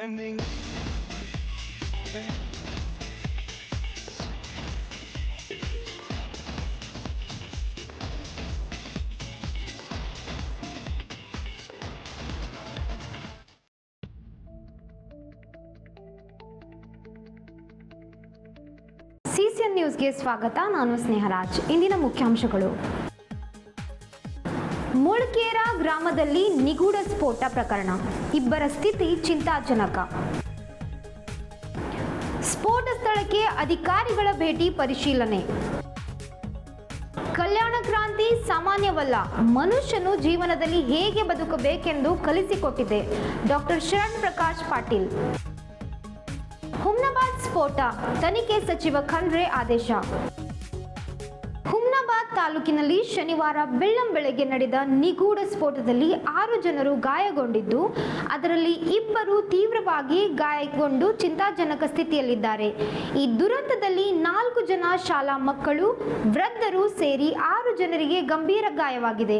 Bending. CCN ನ್ಯೂಸ್ಗೆ ಸ್ವಾಗತ. ನಾನು ಸ್ನೇಹರಾಜ್. ಇಂದಿನ ಮುಖ್ಯಾಂಶಗಳು. ಮುಳ್ಕೇರ ಗ್ರಾಮದಲ್ಲಿ ನಿಗೂಢ ಸ್ಫೋಟ ಪ್ರಕರಣ. ಇಬ್ಬರ ಸ್ಥಿತಿ ಚಿಂತಾಜನಕ. ಸ್ಫೋಟ ಸ್ಥಳಕ್ಕೆ ಅಧಿಕಾರಿಗಳ ಭೇಟಿ ಪರಿಶೀಲನೆ. ಕಲ್ಯಾಣ ಕ್ರಾಂತಿ ಸಾಮಾನ್ಯವಲ್ಲ. ಮನುಷ್ಯನು ಜೀವನದಲ್ಲಿ ಹೇಗೆ ಬದುಕಬೇಕೆಂದು ಕಲಿಸಿಕೊಟ್ಟಿದೆ. ಡಾಕ್ಟರ್ ಶರಣ್ ಪ್ರಕಾಶ್ ಪಾಟೀಲ್. ಹುಮ್ನಾಬಾದ್ ಸ್ಫೋಟ. ತನಿಖೆ ಸಚಿವ ಖಂಡ್ರೆ ಆದೇಶ. ತಾಲೂಕಿನಲ್ಲಿ ಶನಿವಾರ ಬೆಳ್ಳಂಬೆಳಗ್ಗೆ ನಡೆದ ನಿಗೂಢ ಸ್ಫೋಟದಲ್ಲಿ ಆರು ಜನರು ಗಾಯಗೊಂಡಿದ್ದು, ಅದರಲ್ಲಿ ಇಬ್ಬರು ತೀವ್ರವಾಗಿ ಗಾಯಗೊಂಡು ಚಿಂತಾಜನಕ ಸ್ಥಿತಿಯಲ್ಲಿದ್ದಾರೆ. ಈ ದುರಂತದಲ್ಲಿ ನಾಲ್ಕು ಜನ ಶಾಲಾ ಮಕ್ಕಳು, ವೃದ್ಧರು ಸೇರಿ ಆರು ಜನರಿಗೆ ಗಂಭೀರ ಗಾಯವಾಗಿದೆ.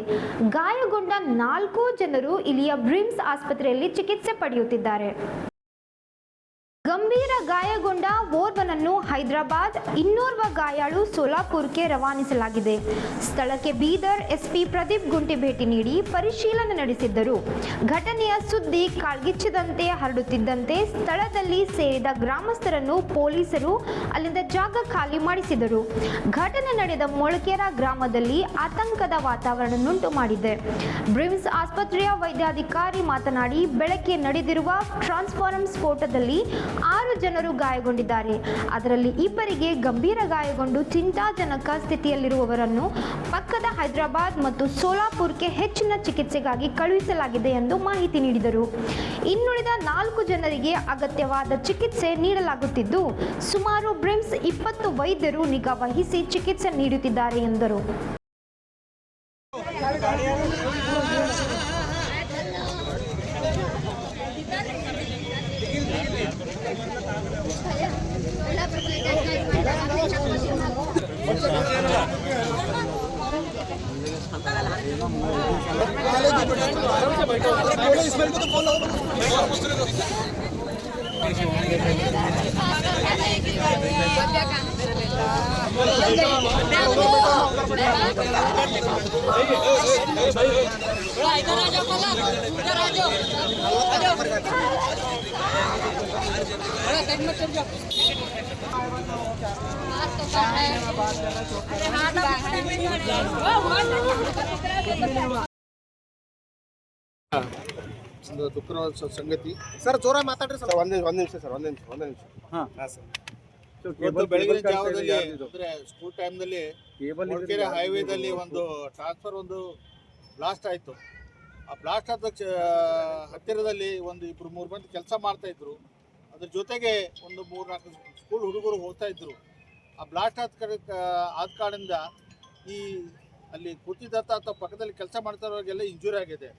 ಗಾಯಗೊಂಡ ನಾಲ್ಕು ಜನರು ಇಲ್ಲಿಯ ಬ್ರಿಮ್ಸ್ ಆಸ್ಪತ್ರೆಯಲ್ಲಿ ಚಿಕಿತ್ಸೆ ಪಡೆಯುತ್ತಿದ್ದಾರೆ. ಗಂಭೀರ ಗಾಯಗೊಂಡ ಓರ್ವನನ್ನು ಹೈದರಾಬಾದ್ ಇನ್ನೋರ್ವ ಗಾಯಾಳು ಸೋಲಾಪುರ್ಗೆ ರವಾನಿಸಲಾಗಿದೆ. ಸ್ಥಳಕ್ಕೆ ಬೀದರ್ ಎಸ್ಪಿ ಪ್ರದೀಪ್ ಗುಂಟಿ ಭೇಟಿ ನೀಡಿ ಪರಿಶೀಲನೆ ನಡೆಸಿದ್ದರು. ಘಟನೆಯ ಸುದ್ದಿ ಕಾಳ್ಗಿಚ್ಚದಂತೆ ಹರಡುತ್ತಿದ್ದಂತೆ ಸ್ಥಳದಲ್ಲಿ ಸೇರಿದ ಗ್ರಾಮಸ್ಥರನ್ನು ಪೊಲೀಸರು ಅಲ್ಲಿಂದ ಜಾಗ ಖಾಲಿ ಮಾಡಿಸಿದರು. ಘಟನೆ ನಡೆದ ಮೊಳಕೆರ ಗ್ರಾಮದಲ್ಲಿ ಆತಂಕದ ವಾತಾವರಣವನ್ನುಂಟು ಮಾಡಿದೆ. ಬ್ರಿಮ್ಸ್ ಆಸ್ಪತ್ರೆಯ ವೈದ್ಯಾಧಿಕಾರಿ ಮಾತನಾಡಿ, ಬೆಳಗ್ಗೆ ನಡೆದಿರುವ ಟ್ರಾನ್ಸ್ಫಾರಂ ಸ್ಫೋಟದಲ್ಲಿ ಆರು ಜನರು ಗಾಯಗೊಂಡಿದ್ದಾರೆ. ಅದರಲ್ಲಿ ಇಬ್ಬರಿಗೆ ಗಂಭೀರ ಗಾಯಗೊಂಡು ಚಿಂತಾಜನಕ ಸ್ಥಿತಿಯಲ್ಲಿರುವವರನ್ನು ಪಕ್ಕದ ಹೈದರಾಬಾದ್ ಮತ್ತು ಸೋಲಾಪುರ್ಗೆ ಹೆಚ್ಚಿನ ಚಿಕಿತ್ಸೆಗಾಗಿ ಕಳುಹಿಸಲಾಗಿದೆ ಎಂದು ಮಾಹಿತಿ ನೀಡಿದರು. ಇನ್ನುಳಿದ ನಾಲ್ಕು ಜನರಿಗೆ ಅಗತ್ಯವಾದ ಚಿಕಿತ್ಸೆ ನೀಡಲಾಗುತ್ತಿದ್ದು, ಸುಮಾರು ಬ್ರಿಮ್ಸ್ ಇಪ್ಪತ್ತು ವೈದ್ಯರು ನಿಗಾ ವಹಿಸಿ ಚಿಕಿತ್ಸೆ ನೀಡುತ್ತಿದ್ದಾರೆ ಎಂದರು. इधर आ ದುಃಖದ ಸಂಗತಿ. ಸರ್ ಜೋರ ಮಾತಾಡ್ರಿ ಸರ್ ಒಂದೇ ಒಂದ್ ನಿಮಿಷ ಸರ್ ಒಂದ್ ನಿಮಿಷ ಒಂದ್ ನಿಮಿಷ. ಹಾ. ಹಾ ಸರ್. ಇವತ್ತು ಬೆಳಗಿನ ಜಾವದಲ್ಲಿ ಅಂದ್ರೆ ಸ್ಕೂಲ್ ಟೈಮ್ನಲ್ಲಿ ಹೊಳಕೆರೆ ಹೈವೇದಲ್ಲಿ ಒಂದು ಟ್ರಾನ್ಸ್ಫರ್ ಒಂದು ಬ್ಲಾಸ್ಟ್ ಆಯಿತು. ಆ ಬ್ಲಾಸ್ಟ್ ಆದ ಹತ್ತಿರದಲ್ಲಿ ಒಂದು ಇಬ್ರು ಮೂರು ಮಂದಿ ಕೆಲಸ ಮಾಡ್ತಾ ಇದ್ರು. ಅದ್ರ ಜೊತೆಗೆ ಒಂದು ಮೂರು ನಾಲ್ಕು ಸ್ಕೂಲ್ ಹುಡುಗರು ಹೋಗ್ತಾ ಇದ್ರು. ಆ ಬ್ಲಾಸ್ಟ್ ಆದ ಕಡೆ ಆದ ಕಾರಣದಿಂದ ಈ ಅಲ್ಲಿ ಕೂತಿದ್ದಂಥ ಅಥವಾ ಪಕ್ಕದಲ್ಲಿ ಕೆಲಸ ಮಾಡ್ತಾ ಇರೋರಿಗೆಲ್ಲ ಇಂಜುರಿ ಆಗಿದೆ.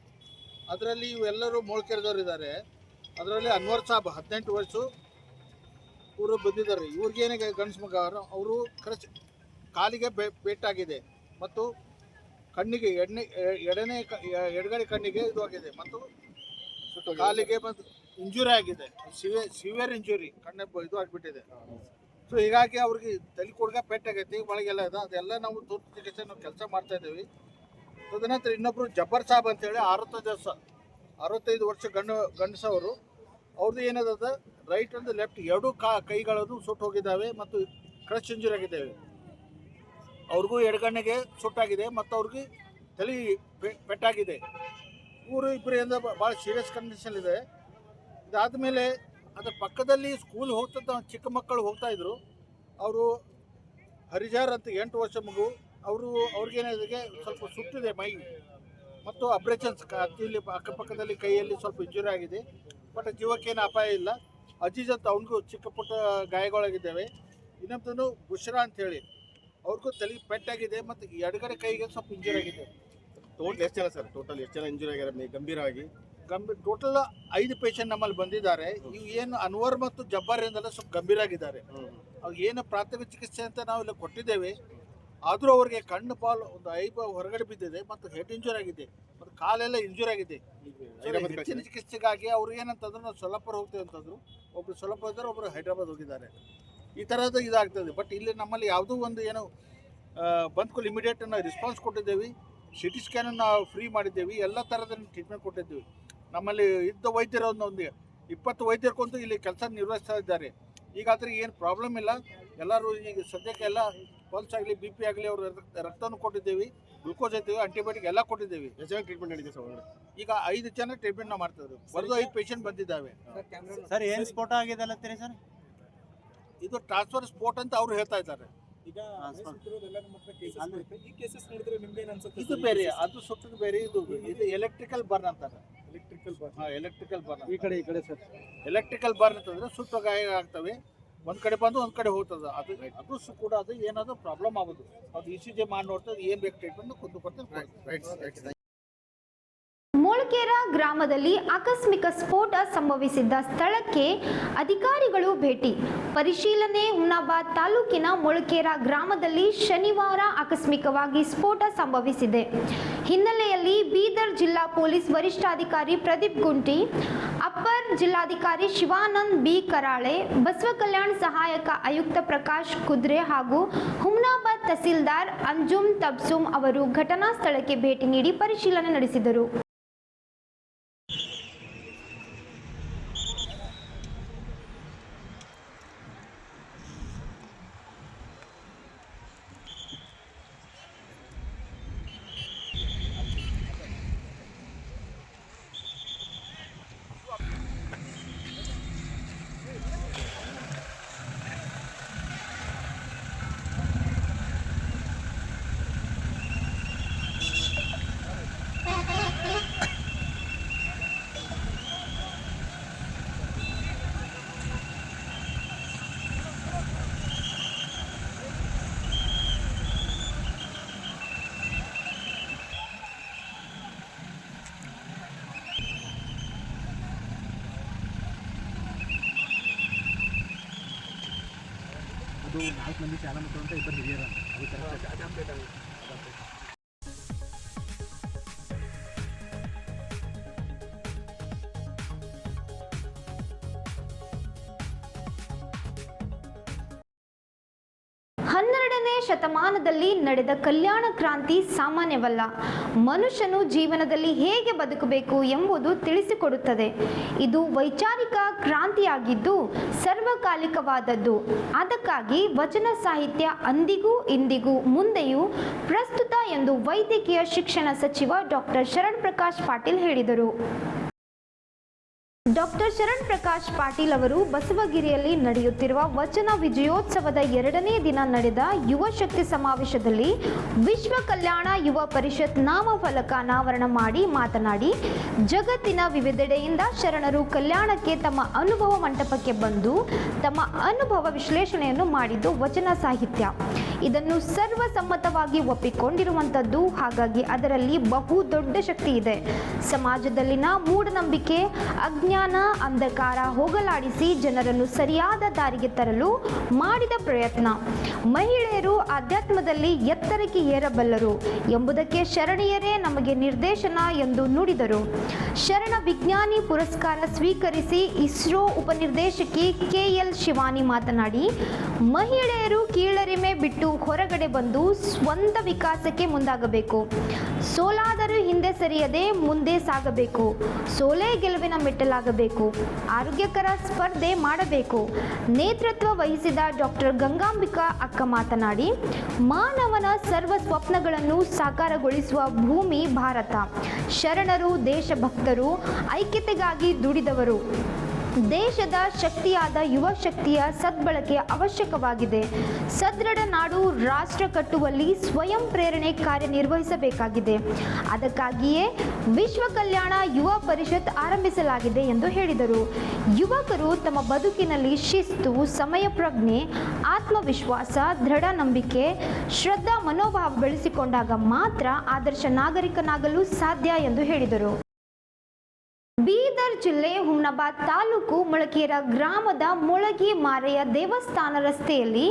ಅದರಲ್ಲಿ ಇವೆಲ್ಲರೂ ಮೊಳ್ಕೆರೆದವ್ರು ಇದ್ದಾರೆ ಅದರಲ್ಲಿ ಅನ್ವರ್ ಸಾಬ್ ಹದಿನೆಂಟು ವರ್ಷ ಇವರು ಬಂದಿದ್ದಾರೆ. ಇವ್ರಿಗೇನೆ ಏನಿಗೆ ಮಗ? ಅವರು ಖರ್ಚು ಕಾಲಿಗೆ ಬೆ ಪೇಟಾಗಿದೆ ಮತ್ತು ಕಣ್ಣಿಗೆ ಎಣ್ಣೆ ಎಡನೇ ಎಡಗಡೆ ಕಣ್ಣಿಗೆ ಇದು ಆಗಿದೆ ಮತ್ತು ಕಾಲಿಗೆ ಬಂದು ಇಂಜುರಿ ಆಗಿದೆ. Severe severe injury. ಕಣ್ಣೆ ಇದು ಆಗಿಬಿಟ್ಟಿದೆ. ಸೊ ಹೀಗಾಗಿ ಅವ್ರಿಗೆ ತಲೆ ಕೊಡ್ಗ ಪೆಟ್ಟಾಗೈತಿ ಒಳಗೆಲ್ಲ ಇದೆ ಅದೆಲ್ಲ ನಾವು ತುರ್ತು ಚಿಕಿತ್ಸೆ ನಾವು ಕೆಲಸ ಮಾಡ್ತಾ ಇದ್ದೀವಿ. ತದನಂತರ ಇನ್ನೊಬ್ರು ಜಬ್ಬರ್ ಸಾಬ್ ಅಂತೇಳಿ ಅರವತ್ತು ವರ್ಷ ಅರವತ್ತೈದು ವರ್ಷ ಗಂಡು, ಗಂಡಸವರು. ಅವ್ರದ್ದು ಏನದ ರೈಟ್ ಅಂಡ್ ಲೆಫ್ಟ್ ಎರಡೂ ಕಾ ಕೈಗಳದು ಸುಟ್ಟು ಹೋಗಿದ್ದಾವೆ ಮತ್ತು ಕ್ರಶ್ ಇಂಜುರಿ ಆಗಿದ್ದಾವೆ. ಅವ್ರಿಗೂ ಎಡಗಣ್ಣಿಗೆ ಸುಟ್ಟಾಗಿದೆ ಮತ್ತು ಅವ್ರಿಗೆ ತಲೆ ಪೆಟ್ಟಾಗಿದೆ. ಇವರು ಇಬ್ಬರಿಂದ ಭಾಳ ಸೀರಿಯಸ್ ಕಂಡೀಷನ್ ಇದೆ. ಇದಾದಮೇಲೆ ಅದರ ಪಕ್ಕದಲ್ಲಿ ಸ್ಕೂಲ್ ಹೋಗ್ತಂತ ಚಿಕ್ಕ ಮಕ್ಕಳು ಹೋಗ್ತಾ ಇದ್ರು. ಅವರು ಹರಿಜಾರ್ ಅಂತ ಎಂಟು ವರ್ಷ ಮಗು, ಅವರು ಅವ್ರಿಗೇನಿದೆ ಸ್ವಲ್ಪ ಸುಟ್ಟಿದೆ ಮೈ. ಮತ್ತು ಅಬ್ರೇಷನ್ಸ್ ಇಲ್ಲಿ ಅಕ್ಕಪಕ್ಕದಲ್ಲಿ ಕೈಯಲ್ಲಿ ಸ್ವಲ್ಪ ಇಂಜುರಿ ಆಗಿದೆ. ಬಟ್ ಜೀವಕ್ಕೇನು ಅಪಾಯ ಇಲ್ಲ. ಅಜೀಜ್ ಅಂತ ಅವನಿಗೂ ಚಿಕ್ಕ ಪುಟ್ಟ ಗಾಯಗಳಾಗಿದ್ದಾವೆ. ಇನ್ನೊಂದು ಬುಷ್ರಾ ಅಂತ ಹೇಳಿ. ಅವ್ರಿಗೂ ತಲೆ ಪೆಟ್ಟಾಗಿದೆ ಮತ್ತು ಎಡಗಡೆ ಕೈಗೆ ಸ್ವಲ್ಪ ಇಂಜುರಿ ಆಗಿದೆ. ಟೋಟಲ್ ಎಷ್ಟು ಜನ ಸರ್? ಟೋಟಲ್ ಎಷ್ಟು ಜನ ಇಂಜುರಿ ಆಗ್ಯಾರ ಗಂಭೀರವಾಗಿ? ಗಂಭೀರ ಟೋಟಲ್ ಐದು ಪೇಷಂಟ್ ನಮ್ಮಲ್ಲಿ ಬಂದಿದ್ದಾರೆ. ಇವು ಏನು ಅನ್ವರ್ ಮತ್ತು ಜಬ್ಬಾರ್ ಎಂದೆಲ್ಲ ಸ್ವಲ್ಪ ಗಂಭೀರ ಆಗಿದ್ದಾರೆ ಅವ್ರಿಗೆ ಏನು ಪ್ರಾಥಮಿಕ ಚಿಕಿತ್ಸೆ ಅಂತ ನಾವು ಇಲ್ಲಿ ಕೊಟ್ಟಿದ್ದೇವೆ. ಆದರೂ ಅವರಿಗೆ ಕಣ್ಣು ಪಾಲು ಒಂದು ಐಬ ಹೊರಗಡೆ ಬಿದ್ದಿದೆ ಮತ್ತು ಹೆಡ್ ಇಂಜೂರ್ ಆಗಿದೆ. ಮತ್ತು ಕಾಲೆಲ್ಲ ಇಂಜೂರ್ ಆಗಿದೆ. ಹೆಚ್ಚಿನ ಚಿಕಿತ್ಸೆಗಾಗಿ ಅವ್ರು ಏನಂತಂದ್ರೆ ನಾವು ಸೊಲ್ಲಾಪುರ ಹೋಗ್ತೇವೆ ಅಂತಂದ್ರು. ಒಬ್ರು ಸೊಲ್ಲಾಪುರ ಇದ್ದಾರೆ ಒಬ್ರು ಹೈದರಾಬಾದ್ ಹೋಗಿದ್ದಾರೆ. ಈ ಥರದ ಇದಾಗ್ತದೆ. ಬಟ್ ಇಲ್ಲಿ ನಮ್ಮಲ್ಲಿ ಯಾವುದೋ ಒಂದು ಏನು ಬಂತು ಇಮಿಡಿಯೇಟ್ ನಾವು ರೆಸ್ಪಾನ್ಸ್ ಕೊಟ್ಟಿದ್ದೇವೆ. ಸಿ ಟಿ ಸ್ಕ್ಯಾನನ್ನು ನಾವು ಫ್ರೀ ಮಾಡಿದ್ದೇವೆ. ಎಲ್ಲ ಥರದ ಟ್ರೀಟ್ಮೆಂಟ್ ಕೊಟ್ಟಿದ್ದೇವೆ. ನಮ್ಮಲ್ಲಿ ಇದ್ದ ವೈದ್ಯರು ಒಂದು ಒಂದು ಇಪ್ಪತ್ತು ವೈದ್ಯರು ಕುಂತು ಇಲ್ಲಿ ಕೆಲಸ ನಿರ್ವಹಿಸ್ತಾ ಇದ್ದಾರೆ. ಈಗಾದರೆ ಏನು ಪ್ರಾಬ್ಲಮ್ ಇಲ್ಲ. ಎಲ್ಲರೂ ಈಗ ಸದ್ಯಕ್ಕೆಲ್ಲ ಪಲ್ಸ್ ಆಗಲಿ ಬಿ ಪಿ ಆಗಲಿ ಅವ್ರ ರಕ್ತವನ್ನು ಕೊಟ್ಟಿದ್ದೇವೆ. ಗ್ಲುಕೋಸ್ ಐತೀವಿ ಆಂಟಿಬಯೋಟಿಕ್ ಎಲ್ಲ ಕೊಟ್ಟಿದ್ದೇವೆ. ಟ್ರೀಟ್ಮೆಂಟ್ ನಡೀತಿದೆ ಸರ್ ಈಗ ಐದು ಜನ ಟ್ರೀಟ್ಮೆಂಟ್ ನಾವು ಮಾಡ್ತಾ ಇದ್ದೀವಿ. ಬರೆದು ಐದು ಪೇಷಂಟ್ ಬಂದಿದ್ದಾವೆ. ಸರ್ ಏನು ಸ್ಫೋಟ ಆಗಿದೆ ಅಲ್ಲತ್ತೀರಿ ಸರ್? ಇದು ಟ್ರಾನ್ಸ್ಫರ್ ಸ್ಪೋಟ್ ಅಂತ ಅವ್ರು ಹೇಳ್ತಾ ಇದ್ದಾರೆ. ಇದು ಬೇರೆ ಅದು ಸುಟ್ಟದ್ದು ಬೇರೆ ಇದು ಇದು ಎಲೆಕ್ಟ್ರಿಕಲ್ ಬರ್ನ್ ಅಂತಾರೆ. ಎಲೆಕ್ಟ್ರಿಕಲ್ ಬರ್ನ್ ಹಾಂ ಎಲೆಕ್ಟ್ರಿಕಲ್ ಬರ್ನ್ ಈ ಕಡೆ ಈ ಕಡೆ ಸರ್. ಎಲೆಕ್ಟ್ರಿಕಲ್ ಬರ್ನ್ ಅಂತಂದ್ರೆ ಸುಟ್ಟು ಗಾಯ ಆಗ್ತವೆ. ಒಂದ್ ಕಡೆ ಬಂದು ಒಂದ್ ಕಡೆ ಹೋಗ್ತದ. ಅದು ಅದು ಕೂಡ ಅದು ಏನಾದ್ರು ಪ್ರಾಬ್ಲಮ್ ಆಗೋದು. ಅದು ಇ ಸಿ ಜಿ ಮಾಡಿ ನೋಡ್ತದೆ ಏನ್ ಬೇಕು ಟ್ರೀಟ್ಮೆಂಟ್ ಕುಂದು ಮೂಳ್ಕೆರ ಗ್ರಾಮದಲ್ಲಿ ಆಕಸ್ಮಿಕ ಸ್ಫೋಟ ಸಂಭವಿಸಿದ್ದ ಸ್ಥಳಕ್ಕೆ ಅಧಿಕಾರಿಗಳು ಭೇಟಿ. ಪರಿಶೀಲನೆ ಹುಮ್ನಾಬಾದ್ ತಾಲೂಕಿನ ಮೊಳಕೇರ ಗ್ರಾಮದಲ್ಲಿ ಶನಿವಾರ ಆಕಸ್ಮಿಕವಾಗಿ ಸ್ಫೋಟ ಸಂಭವಿಸಿದೆ. ಹಿನ್ನೆಲೆಯಲ್ಲಿ ಬೀದರ್ ಜಿಲ್ಲಾ ಪೊಲೀಸ್ ವರಿಷ್ಠಾಧಿಕಾರಿ ಪ್ರದೀಪ್ ಗುಂಟಿ, ಅಪ್ಪರ್ ಜಿಲ್ಲಾಧಿಕಾರಿ ಶಿವಾನಂದ್ ಬಿ ಕರಾಳೆ ಬಸವ ಕಲ್ಯಾಣ್ ಸಹಾಯಕ ಆಯುಕ್ತ ಪ್ರಕಾಶ್ ಕುದ್ರೆ ಹಾಗೂ ಹುಮ್ನಾಬಾದ್ ತಹಸೀಲ್ದಾರ್ ಅಂಜುಮ್ ತಬ್ಸುಮ್ ಅವರು ಘಟನಾ ಸ್ಥಳಕ್ಕೆ ಭೇಟಿ ನೀಡಿ ಪರಿಶೀಲನೆ ನಡೆಸಿದರು ಅದು ನಾಲ್ಕು ಮಂದಿ ಚಾಲ ಮತ್ತು ಅಂತ ಇಬ್ಬರು ಹಿರಿಯರ. ಅದು ಕರೆಕ್ಟ್ ಹನ್ನೆರಡನೇ ಶತಮಾನದಲ್ಲಿ ನಡೆದ ಕಲ್ಯಾಣ ಕ್ರಾಂತಿ ಸಾಮಾನ್ಯವಲ್ಲ. ಮನುಷ್ಯನು ಜೀವನದಲ್ಲಿ ಹೇಗೆ ಬದುಕಬೇಕು ಎಂಬುದು ತಿಳಿಸಿಕೊಡುತ್ತದೆ. ಇದು ವೈಚಾರಿಕ ಕ್ರಾಂತಿಯಾಗಿದ್ದು ಸರ್ವಕಾಲಿಕವಾದದ್ದು. ಅದಕ್ಕಾಗಿ ವಚನ ಸಾಹಿತ್ಯ ಅಂದಿಗೂ ಇಂದಿಗೂ ಮುಂದೆಯೂ ಪ್ರಸ್ತುತ ಎಂದು ವೈದ್ಯಕೀಯ ಶಿಕ್ಷಣ ಸಚಿವ ಡಾಕ್ಟರ್ ಶರಣ್ ಪ್ರಕಾಶ್ ಪಾಟೀಲ್ ಹೇಳಿದರು. ಡಾಕ್ಟರ್ ಶರಣ್ ಪ್ರಕಾಶ್ ಪಾಟೀಲ್ ಅವರು ಬಸವಗಿರಿಯಲ್ಲಿ ನಡೆಯುತ್ತಿರುವ ವಚನ ವಿಜಯೋತ್ಸವದ ಎರಡನೇ ದಿನ ನಡೆದ ಯುವ ಶಕ್ತಿ ಸಮಾವೇಶದಲ್ಲಿ ವಿಶ್ವ ಕಲ್ಯಾಣ ಯುವ ಪರಿಷತ್ ನಾಮಫಲಕ ಅನಾವರಣ ಮಾಡಿ ಮಾತನಾಡಿ, ಜಗತ್ತಿನ ವಿವಿಧೆಡೆಯಿಂದ ಶರಣರು ಕಲ್ಯಾಣಕ್ಕೆ ತಮ್ಮ ಅನುಭವ ಮಂಟಪಕ್ಕೆ ಬಂದು ತಮ್ಮ ಅನುಭವ ವಿಶ್ಲೇಷಣೆಯನ್ನು ಮಾಡಿದ್ದು ವಚನ ಸಾಹಿತ್ಯ. ಇದನ್ನು ಸರ್ವಸಮ್ಮತವಾಗಿ ಒಪ್ಪಿಕೊಂಡಿರುವಂಥದ್ದು ಹಾಗಾಗಿ ಅದರಲ್ಲಿ ಬಹು ದೊಡ್ಡ ಶಕ್ತಿ ಇದೆ. ಸಮಾಜದಲ್ಲಿನ ಮೂಢನಂಬಿಕೆ, ಅಜ್ಞಾನ, ಅಂಧಕಾರ ಹೋಗಲಾಡಿಸಿ ಜನರನ್ನು ಸರಿಯಾದ ದಾರಿಗೆ ತರಲು ಮಾಡಿದ ಪ್ರಯತ್ನ. ಮಹಿಳೆಯರು ಆಧ್ಯಾತ್ಮದಲ್ಲಿ ಎತ್ತರಕ್ಕೆ ಏರಬಲ್ಲರು ಎಂಬುದಕ್ಕೆ ಶರಣೀಯರೇ ನಮಗೆ ನಿರ್ದೇಶನ ಎಂದು ನುಡಿದರು. ಶರಣ ವಿಜ್ಞಾನಿ ಪುರಸ್ಕಾರ ಸ್ವೀಕರಿಸಿ ಇಸ್ರೋ ಉಪನಿರ್ದೇಶಕಿ ಕೆಎಲ್ ಶಿವಾನಿ ಮಾತನಾಡಿ, ಮಹಿಳೆಯರು ಕೀಳರಿಮೆ ಬಿಟ್ಟು ಹೊರಗಡೆ ಬಂದು ಸ್ವಂತ ವಿಕಾಸಕ್ಕೆ ಮುಂದಾಗಬೇಕು. ಸೋಲಾದರೂ ಹಿಂದೆ ಸರಿಯದೆ ಮುಂದೆ ಸಾಗಬೇಕು. ಸೋಲೇ ಗೆಲುವಿನ ಮೆಟ್ಟಲಾಗಬೇಕು. ಆರೋಗ್ಯಕರ ಸ್ಪರ್ಧೆ ಮಾಡಬೇಕು. ನೇತೃತ್ವ ವಹಿಸಿದ ಡಾಕ್ಟರ್ ಗಂಗಾಂಬಿಕಾ ಅಕ್ಕ ಮಾತನಾಡಿ, ಮಾನವನ ಸರ್ವ ಸ್ವಪ್ನಗಳನ್ನು ಸಾಕಾರಗೊಳಿಸುವ ಭೂಮಿ ಭಾರತ. ಶರಣರು, ದೇಶಭಕ್ತರು, ಐಕ್ಯತೆಗಾಗಿ ದುಡಿದವರು. ದೇಶದ ಶಕ್ತಿಯಾದ ಯುವ ಶಕ್ತಿಯ ಸದ್ಬಳಕೆ ಅವಶ್ಯಕವಾಗಿದೆ. ಸದೃಢ ನಾಡು, ರಾಷ್ಟ್ರ ಕಟ್ಟುವಲ್ಲಿ ಸ್ವಯಂ ಪ್ರೇರಣೆ ಕಾರ್ಯನಿರ್ವಹಿಸಬೇಕಾಗಿದೆ. ಅದಕ್ಕಾಗಿಯೇ ವಿಶ್ವ ಕಲ್ಯಾಣ ಯುವ ಪರಿಷತ್ ಆರಂಭಿಸಲಾಗಿದೆ ಎಂದು ಹೇಳಿದರು. ಯುವಕರು ತಮ್ಮ ಬದುಕಿನಲ್ಲಿ ಶಿಸ್ತು, ಸಮಯ ಪ್ರಜ್ಞೆ, ಆತ್ಮವಿಶ್ವಾಸ, ದೃಢ ನಂಬಿಕೆ, ಶ್ರದ್ಧಾ ಮನೋಭಾವ ಬೆಳೆಸಿಕೊಂಡಾಗ ಮಾತ್ರ ಆದರ್ಶ ನಾಗರಿಕನಾಗಲು ಸಾಧ್ಯ ಎಂದು ಹೇಳಿದರು. ಬೀದರ್ ಜಿಲ್ಲೆ ಹುಮ್ನಾಬಾದ್ ತಾಲೂಕು ಮೊಳಕೇರ ಗ್ರಾಮದ ಮೊಳಗಿ ಮಾರೆಯ ದೇವಸ್ಥಾನ ರಸ್ತೆಯಲ್ಲಿ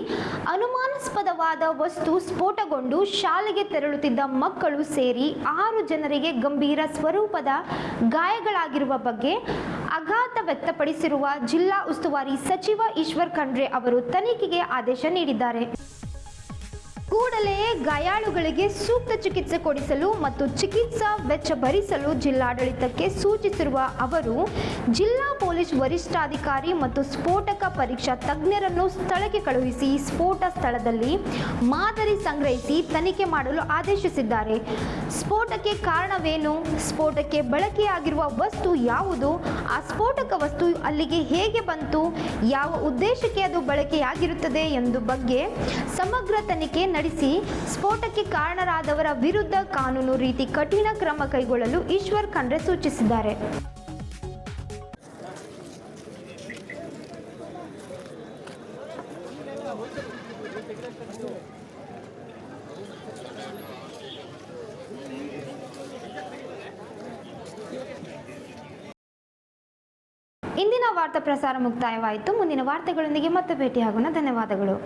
ಅನುಮಾನಾಸ್ಪದವಾದ ವಸ್ತು ಸ್ಫೋಟಗೊಂಡು ಶಾಲೆಗೆ ತೆರಳುತ್ತಿದ್ದ ಮಕ್ಕಳು ಸೇರಿ ಆರು ಜನರಿಗೆ ಗಂಭೀರ ಸ್ವರೂಪದ ಗಾಯಗಳಾಗಿರುವ ಬಗ್ಗೆ ಆಘಾತ ವ್ಯಕ್ತಪಡಿಸಿರುವ ಜಿಲ್ಲಾ ಉಸ್ತುವಾರಿ ಸಚಿವ ಈಶ್ವರ್ ಖಂಡ್ರೆ ಅವರು ತನಿಖೆಗೆ ಆದೇಶ ನೀಡಿದ್ದಾರೆ. ಕೂಡಲೇ ಗಾಯಾಳುಗಳಿಗೆ ಸೂಕ್ತ ಚಿಕಿತ್ಸೆ ಕೊಡಿಸಲು ಮತ್ತು ಚಿಕಿತ್ಸಾ ವೆಚ್ಚ ಭರಿಸಲು ಜಿಲ್ಲಾಡಳಿತಕ್ಕೆ ಸೂಚಿಸಿರುವ ಅವರು, ಜಿಲ್ಲಾ ಪೊಲೀಸ್ ವರಿಷ್ಠಾಧಿಕಾರಿ ಮತ್ತು ಸ್ಫೋಟಕ ಪರೀಕ್ಷಾ ತಜ್ಞರನ್ನು ಸ್ಥಳಕ್ಕೆ ಕಳುಹಿಸಿ ಸ್ಫೋಟ ಸ್ಥಳದಲ್ಲಿ ಮಾದರಿ ಸಂಗ್ರಹಿಸಿ ತನಿಖೆ ಮಾಡಲು ಆದೇಶಿಸಿದ್ದಾರೆ. ಸ್ಫೋಟಕ್ಕೆ ಕಾರಣವೇನು? ಸ್ಫೋಟಕ್ಕೆ ಬಳಕೆಯಾಗಿರುವ ವಸ್ತು ಯಾವುದು? ಆ ಸ್ಫೋಟಕ ವಸ್ತು ಅಲ್ಲಿಗೆ ಹೇಗೆ ಬಂತು? ಯಾವ ಉದ್ದೇಶಕ್ಕೆ ಅದು ಬಳಕೆಯಾಗಿರುತ್ತದೆ ಎಂದು ಬಗ್ಗೆ ಸಮಗ್ರ ತನಿಖೆ ನಡೆಸಿ ಸ್ಫೋಟಕ್ಕೆ ಕಾರಣರಾದವರ ವಿರುದ್ಧ ಕಾನೂನು ರೀತಿ ಕಠಿಣ ಕ್ರಮ ಕೈಗೊಳ್ಳಲು ಈಶ್ವರ್ ಖಂಡ್ರೆ ಸೂಚಿಸಿದ್ದಾರೆ. ಇಂದಿನ ವಾರ್ತಾ ಪ್ರಸಾರ ಮುಕ್ತಾಯವಾಯಿತು. ಮುಂದಿನ ವಾರ್ತೆಗಳೊಂದಿಗೆ ಮತ್ತೆ ಭೇಟಿಯಾಗೋಣ. ಧನ್ಯವಾದಗಳು.